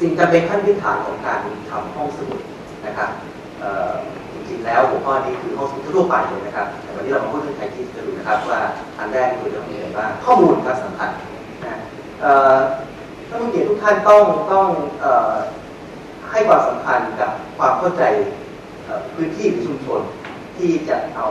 สิ่งจำเป็นขั้นพื้นฐานของการทำห้องสมุดนะครับจริงๆแล้วหัวข้อนี้คือห้องสมุดทั่วไปเลยนะครับแต่วันนี้เรามาพูดเรื่องไทยที่จะดูนะครับว่าอันแรกคือเรื่องอะไรบ้างข้อมูลครับสำคัญนะท่านผู้เกียรติทุกท่านต้องต้องอให้ความสำคัญกับความเข้าใจพื้นที่หรือชุมชนที่จะเอา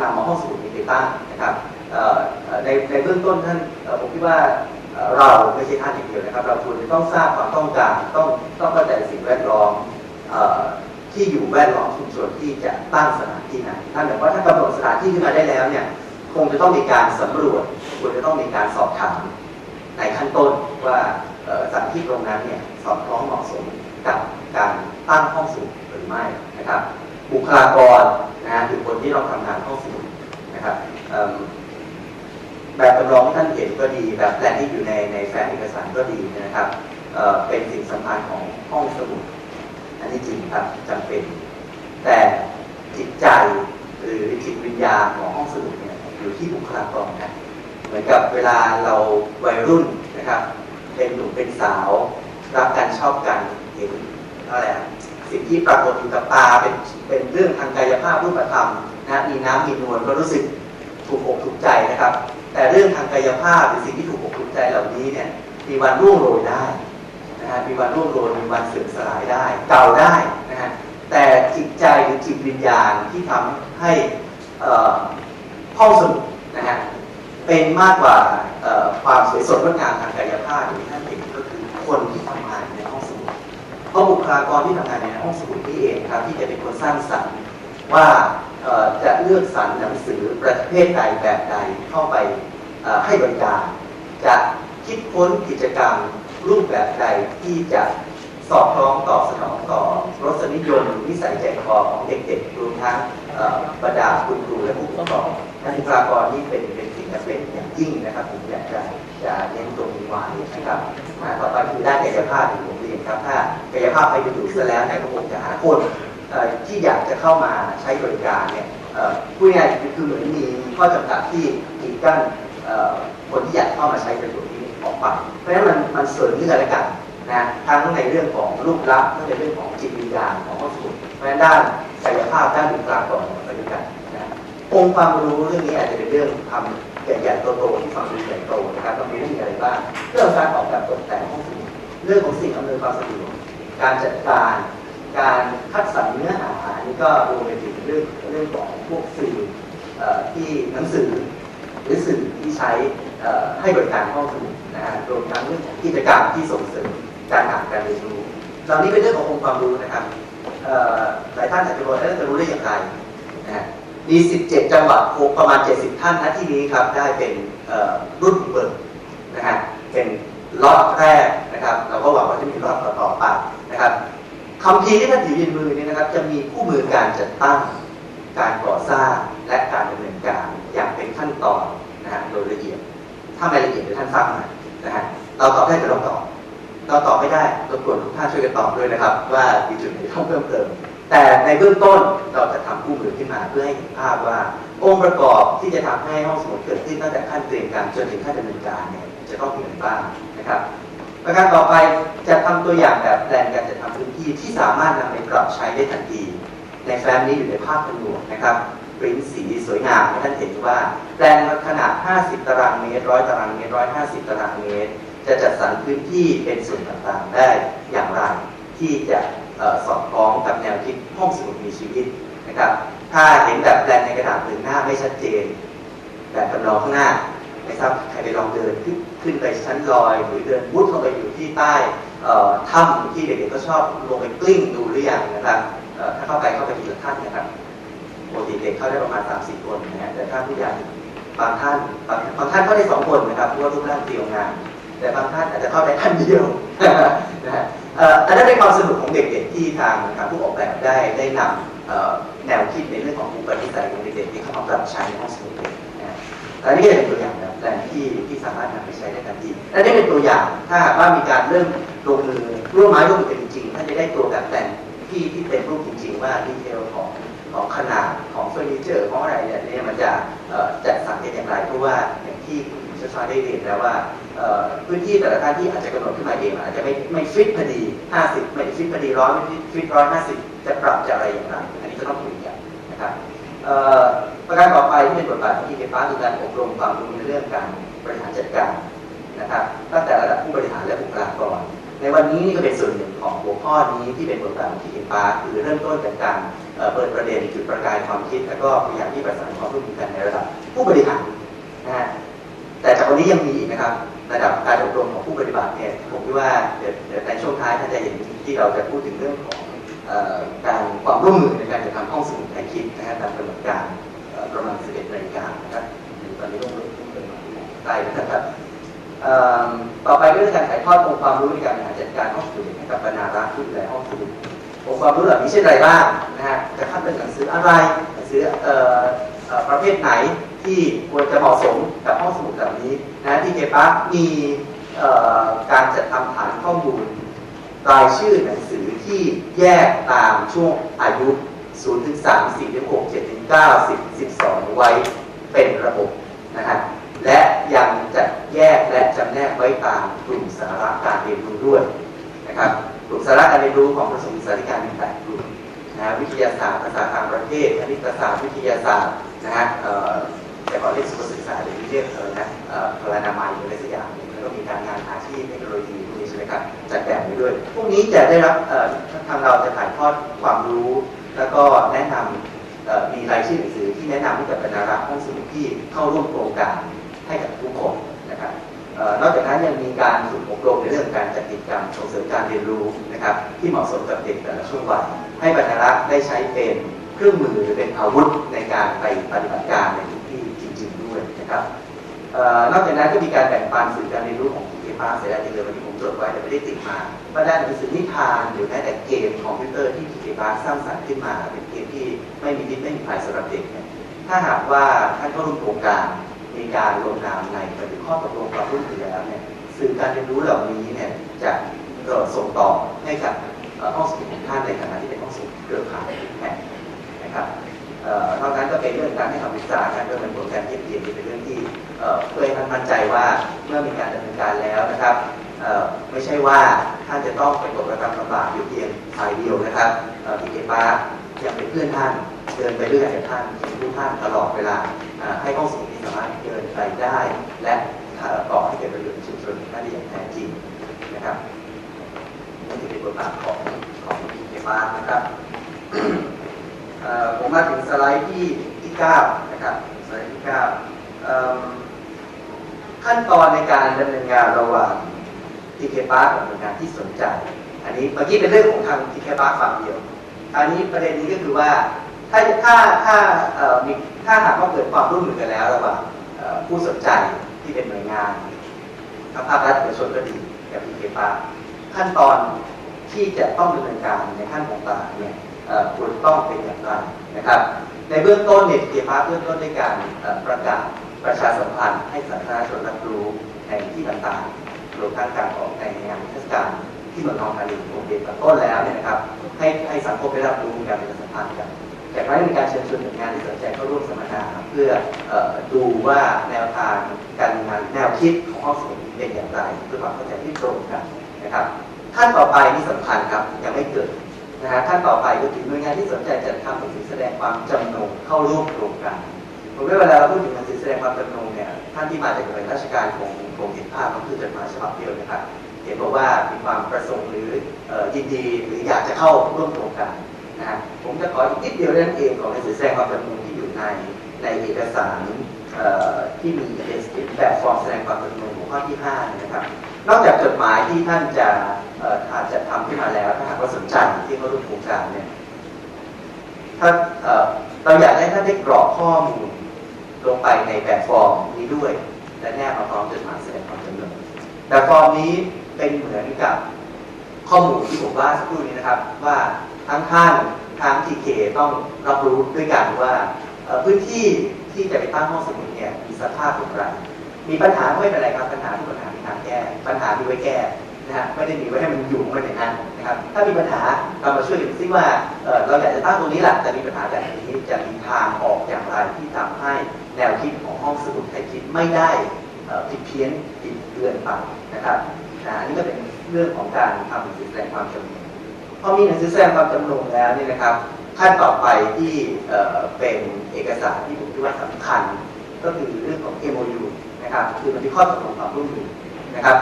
นำมาห้องสมุดนี้ไปตั้งนะครับในในเบื้องต้นท่านผมคิดว่า เราไม่ใช่ท่านอย่างเดียวนะครับ เราควรจะต้องทราบความต้องการต้องต้องเข้าใจสิ่งแวดล้อมที่อยู่แวดล้อมชุมชนที่จะตั้งสถานที่นั้นท่านบอกว่าถ้ากำหนดสถานที่ขึ้นมาได้แล้วเนี่ยคงจะต้องมีการสำรวจควรจะต้องมีการสอบถามในขั้นต้นว่าสถานที่ตรงนั้นเนี่ยสอดคล้องเหมาะสมกับการตั้งห้องสมุดหรือไม่นะครับ บุคลากรนะฮะคือคนที่เราทำงานห้องสมุดนะครับ แบบจำลองที่ท่านเห็นก็ดีแบบแปลนที่อยู่ในในแฟ้มเอกสารก็ดีนะครับเเป็นสิ่งสำคัญของห้องสมุด อันนี้จริงครับจำเป็น แต่จิตใจหรือจิตวิญญาณของห้องสมุดเนี่ยอยู่ที่บุคลากรนะเหมือนกับเวลาเราวัยรุ่นนะครับ เป็นหนุ่มเป็นสาว รักกันชอบกันเห็นอะไรอะสิ่งที่ปรากฏอยู่กับตาเป็นเป็นเรื่องทางกายภาพรูปธรรมนะมีน้ำมีนวลก็รู้สึกถูกอกถูกใจนะครับ แต่เรื่องทางกายภาพหรือสิ่งที่ถูกอกถูกใจเหล่านี้เนี่ยมีวันร่วงโรยได้นะฮะมีวันร่วงโรยมีวันเสื่อมสลายได้เก่าได้นะฮะแต่จิตใจหรือจิตวิญญาณที่ทำให้เอ่อห้องสมุดนะฮะเป็นมากกว่าเอ่อความสวยสดงดงามทางกายภาพที่ท่านเห็นก็คือคนที่ทำงานในห้องสมุดเพราะบุคลากรที่ทำงานในห้องสมุดนี่เองครับที่จะเป็นคนสร้างสรรค์ว่า จะเลือกสรรหนังสือประเภทใดแบบใดเข้าไปให้บริการ จะคิดค้นกิจกรรมรูปแบบใดที่จะสอดคล้องตอบสนองต่อรสนิยมนิสัยใจคอของเด็กๆรวมทั้งบรรดาคุณครูและผู้ปกครองนักบุคลากรนี่เป็นเป็นสิ่งจำเป็นอย่างยิ่งนะครับผมอยากจะจะเน้นตรงนี้ไว้นะครับอ่าต่อไปคือด้านกายภาพที่ผมเรียนครับถ้ากายภาพไปอยู่ซะแล้วเนี่ยก็คงจะหาคน ที่อยากจะเข้ามาใช้บริการเนี่ยเอ่อพูดง่ายๆคือเหมือนมีข้อจำกัดที่กีดกั้นคนที่อยากเข้ามาใช้ประโยชน์นี้ออกไปเพราะฉะนั้นมันมันเสริมซึ่กันและกันนะทั้งในเรื่องของรูปลักษณ์ทั้งในเรื่องของจิตวิญญาณของข้อสมุดเพราะฉะนั้นด้านกายภาพด้านบุคลากรไปด้วยกันนะองค์ความรู้เรื่องนี้อาจจะเป็นเรื่องทำใหญ่ๆโตๆที่ฟังดูใหญ่โตนะครับต้องมีเรื่องอะไรบ้างเรื่องการออกแบบตกแต่งห้องสมุดเรื่องของสิ่งอำนวยความสะดวกการจัดการ การคัดสรรเนื้อหาอันนี้ก็รวมไปถึงเรื่องเรื่องของพวกสื่อที่หนังสือ หรือสื่อที่ใช้ให้บริการห้องสมุดนะฮะรวมทั้งเรื่องของกิจกรรมที่ส่งเสริมการอ่านการเรียนรู้เหล่านี้เป็นเรื่องขององค์ความรู้นะครับหลายท่านอาจจะบอกว่าเอ๊ะจะรู้ได้อย่างไรนะฮะมี 17 จังหวัดประมาณ 70 ท่านณที่นี้ครับได้เป็นรุ่นเบิกนะฮะ เป็นล็อตแรกนะครับ เราก็หวังว่าจะมีล็อตต่อๆไปนะครับ คำพีร์ที่ท่านถือยืนมือนี้นะครับ จะมีคู่มือการจัดตั้ง การก่อสร้างและการดำเนินการอย่างเป็นขั้นตอนนะฮะโดยละเอียด ถ้าไม่ละเอียดเดี๋ยวท่านฟังมานะฮะเราตอบได้แต่เราตอบเราตอบไม่ได้รบกวนทุกท่านช่วยกันตอบด้วยนะครับ ว่ามีจุดไหนต้องเพิ่มเติม แต่ในเบื้องต้นเราจะทำคู่มือขึ้นมาเพื่อให้เห็นภาพว่า องค์ประกอบที่จะทำให้ห้องสมุดเกิดขึ้นตั้งแต่ขั้นเตรียมการจนถึงขั้นดำเนินการเนี่ยจะต้องมีอะไรบ้างนะครับ ประการต่อไปจะทำตัวอย่างแบบแปลนการจัดทำพื้นที่ที่สามารถนำไปปรับใช้ได้ทันที ในแฟ้มนี้อยู่ในภาพผนวกนะครับปริ้นสีสวยงามท่านเห็นว่าแปลนขนาด 50 ตารางเมตร 100 ตารางเมตร 150 ตารางเมตร จะจัดสรรพื้นที่เป็นส่วนต่างๆ ได้อย่างไรที่จะสอดคล้องกับแนวคิดห้องสมุดมีชีวิตนะครับ ถ้าเห็นแบบแปลนในกระดาษหนึ่งหน้าไม่ชัดเจน แบบจำลองข้างหน้า ไม่ทราบใครไปลองเดินขึ้นขึ้นไปชั้นลอย หรือเดินวุดลงไปอยู่ที่ใต้ถ้ำที่เด็กๆก็ชอบลงไปกลิ้งดูหรือยังนะครับถ้าเข้าไปเข้าไปทีละท่านนะครับปกติเด็กเข้าได้ประมาณ 3-4 คนนะฮะแต่ถ้าผู้ใหญ่บางท่านบางท่านเข้าได้สองคนนะครับเพราะว่ารูปร่างเตียวงาน แต่บางท่านอาจจะเข้าได้ท่านเดียวนะฮะอันนั้นเป็นความสนุกของเด็กๆที่ทางทางผู้ออกแบบได้ได้นำแนวคิดในเรื่องของอุปนิสัยของเด็กๆที่เข้ามาปรับใช้ในห้องสมุด เด็กนะฮะและนี่ก็เป็นตัวอย่างแบบแปลนที่ที่สามารถนำไปใช้ได้ทันทีและนี่เป็นตัวอย่างถ้าหากว่ามีการเริ่มลงมือร่วมไม้ร่วมมือกันจริงๆท่านจะได้ตัวแบบแปลนที่ที่เป็นรูปจริง ๆ ว่าดีเทลของของขนาดของเฟอร์นิเจอร์ของอะไรเนี่ยเนี่ยมันจะจัดสรรกันอย่างไรเพราะว่าอย่างที่คุณชชาได้เรียนแล้วว่าพื้นที่แต่ละท่านที่อาจจะกำหนดขึ้นมาเองอาจจะไม่ไม่ฟิตพอดี 50 ไม่ได้ฟิตพอดีร้อยไม่ฟิตร้อยห้าสิบจะปรับจะอะไรอย่างไรอันนี้จะต้องคุยกันนะครับประการต่อ เป็นบทบาทของที่ไฟฟ้าคือการอบรมความรู้ในเรื่องการบริหารจัดการนะครับตั้งแต่ระดับผู้บริหารและบุคลากร ในวันนี้นี่ก็เป็นส่วนหนึ่งของหัวข้อนี้ที่เป็นบทบาทของที่ไฟฟ้าคือเริ่มต้นจากการเปิดประเด็นจุดประกายความคิด แล้วก็พยายามที่ประสานความร่วมมือกันในระดับผู้บริหารนะฮะแต่จากวันนี้ยังมีอีกนะครับระดับการอบรมของผู้ปฏิบัติเนี่ยผมคิดว่าเดี๋ยวในช่วงท้ายท่านจะเห็นที่เราจะพูดถึงเรื่องของการความร่วมมือในการจะทำห้องสมุดไทยคิดนะฮะตามกำหนดการ ประมาณ 11นาฬิกานะครับตอนนี้ต้องเริ่มต้นกันมาใกล้แล้วนะครับเอ่อต่อไปเรื่อการถ่ายทอดองค์ความรู้ในการบริหารจัดการห้องสมุดให้กับบรรณารักษ์ผู้ดูแลห้องสมุดองค์ความรู้เหล่านี้เช่นไรบ้างนะฮะจะคัดเป็นหนังสืออะไรหนังสือเอ่อเอ่อประเภทไหนที่ควรจะเหมาะสมกับห้องสมุดแบบนี้นะที่เจปักมีการจัดทำฐานข้อมูลรายชื่อหนังสือที่แยกตามช่วงอายุ 0ถึง3 4ถึง6 7ถึง9 10 12ไว้เป็นระบบนะฮะและยังจัดแยกและจำแนกไว้ตามกลุ่มสาระการเรียนรู้ด้วยนะครับกลุ่มสาระการเรียนรู้ของกระทรวงศึกษาธิการมีแปดกลุ่มนะวิทยาศาสตร์ภาษาต่างประเทศคณิตศาสตร์วิทยาศาสตร์นะฮะเอ่อแต่ก่อนเรียกสุขศึกษาเดี๋ยวนี้เรียกเออนะเอ่อพลานามัยอะไรสักอย่างแล้วก็มีการงานอาชีพเทคโนโลยีพวกนี้ใช่ไหมครับจัดแบ่งไว้ด้วยพวกนี้จะได้รับเอ่อทางเราจะถ่ายทอดความรู้ แล้วก็แนะนำมีรายชื่อหนังสือที่แนะนำให้กับบรรดารักษ์ห้องสมุดที่เข้าร่วมโครงการให้กับทุกคนนะครับออนอกจากนั้นยังมีการฝึกอบรมในเรื่องการจัดกิจกรรมส่งเสริมการเรียนรู้นะครับที่เหมาะสมกับเด็กแต่ละช่วงวัยให้บรรณารักษ์ได้ใช้เป็นเครื่องมือหรือเป็นอาวุธในการไปปฏิบัติการในที่จริง ๆ ด้วยนะครับออนอกจากนั้นก็มีการแบ่งปันสื่อการเรียนรู้ของ ทีเคป้าเสรีทีเลยวันนี้ผมตรวจไว้แต่ไม่ได้ติดมาว่าได้หนังสือนิทานหรือแม้แต่เกมคอมพิวเตอร์ที่ทีเคป้าสร้างสรรค์ขึ้นมา เป็นเกมที่ไม่มีพิษไม่มีภัยสำหรับเด็กเนี่ยถ้าหากว่าท่านเข้าร่วมโครงการมีการลงนามในบันทึกข้อตกลงความร่วมมือแล้วเนี่ยสื่อการเรียนรู้เหล่านี้เนี่ยจะเอ่อส่งต่อให้กับห้องสมุดของท่านในฐานะที่เป็นห้องสมุดเครือข่ายแห่งนะครับ นอกนั้นก็เป็นเรื่องการให้คำปรึกษาการดำเนินโปรแกรมเยียมเยียนที่เป็นเรื่องที่เพื่อให้ท่านมั่นใจว่าเมื่อมีการดำเนินการแล้วนะครับไม่ใช่ว่าท่านจะต้องไปตกระกำลำบากอยู่เพียงฝ่ายเดียวนะครับเอ่อพีเคป้ายังเป็นเพื่อนท่านเดินไปด้วยกันกับท่านเห็นทุกท่านตลอดเวลาให้ห้องสมุดที่สามารถเดินไปได้ และก่อให้เกิดประโยชน์ชุมชนได้อย่างแท้จริงนะครับนี่คือเป็นบทบาทของของที่เกมานะครับ ผมมาถึงสไลด์ที่ที่9นะครับสไลด์ที่9เอิ่มขั้นตอนในการดำเนินงานระหว่างทีเคปาร์กับหน่วยงานที่สนใจ อันนี้เมื่อกี้เป็นเรื่องของทางทีเคปาร์ฝั่งเดียวอันนี้ประเด็นนี้ก็คือว่าถ้าถ้าถ้ามีถ้าหากว่าเกิดความร่วมมือกันแล้วระหว่างผู้สนใจที่เป็นหน่วยงานทั้งภาครัฐเอกชนก็ดีกับพีเคปาร์ขั้นตอนที่จะต้องดำเนินการในขั้นต่างๆเนี่ย ควรต้องเป็นอย่างไรนะครับ ในเบื้องต้นเนี่ยพีเคปาเบื้องต้นด้วยการประกาศประชาสัมพันธ์ให้สาธารณชนรับรู้ในที่ต่างๆรวมทั้งการออกในงานเทศกาลที่เมืองทองธานีโรงเรียนต้นแล้วเนี่ยนะครับ ให้ให้สังคมได้รับรู้การประชาสัมพันธ์กันจากนั้นมีการเชิญชวนหน่วยงานที่สนใจเข้าร่วมสัมมนาเพื่อดูว่าแนวทางการทำงานแนวคิดของห้องสมุดเป็นอย่างไรเพื่อความเข้าใจที่ตรงกันนะครับขั้นต่อไปนี่สำคัญครับยังไม่เกิด นะฮะขั้นต่อไปก็คือหน่วยงานที่สนใจจะทำหนังสือแสดงความจำนงเข้าร่วมโครงการผมว่าเวลาเราพูดถึงหนังสือแสดงความจำนงเนี่ยท่านที่มาจากหน่วยราชการคงคงเห็นภาพก็คือจดหมายฉบับเดียวนะครับเห็นบอกว่ามีความประสงค์หรือยินดีหรืออยากจะเข้าร่วมโครงการนะฮะผมจะขออีกนิดเดียวเรื่องเองของหนังสือแสดงความจำนงที่อยู่ในในเอกสารเอ่อที่มีแบบฟอร์มแสดงความจำนงหัวข้อที่5เนี่ยนะครับนอกจากจดหมายที่ท่านจะอาจจะทำขึ้นมาแล้ว ถ้าสนใจที่เขาร่วมโครงการเนี่ยถ้าเราอยากให้ท่านได้กรอกข้อมูลลงไปในแบบฟอร์มนี้ด้วย และแนบมาพร้อมจดหมายแสดงความจำนงแบบฟอร์มนี้เป็นเหมือนกับข้อมูลที่ผมว่าสักครู่นี้นะครับ ว่าทั้งท่านทั้งทีเคต้องรับรู้ด้วยกันว่าพื้นที่ที่จะไปตั้งห้องสมุดเนี่ยมีสภาพอย่างไรมีปัญหาไม่เป็นไรครับปัญหาที่ปัญหามีทางแก้ ปัญหามีไว้แก้ นะฮะไม่ได้มีไว้ให้มันอยู่ไว้ในนั้นนะครับ ถ้ามีปัญหาเรามาช่วยกันซิว่าเราอยากจะตั้งตรงนี้แหละแต่มีปัญหาแบบนี้จะมีทางออกอย่างไรที่ทำให้แนวคิดของห้องสมุดไทยคิดไม่ได้ผิดเพี้ยนผิดหรือนไปนะครับนะอันนี้ก็เป็นเรื่องของการทำหนังสือแสดงความจำนงพอมีหนังสือแสดงความจำนงแล้วนี่นะครับ ขั้นต่อไปที่เป็นเอกสารที่ผมคิดว่าสำคัญ ก็คือเรื่องของ MOU นะครับคือบันทึกข้อตกลงความร่วมมือนะครับ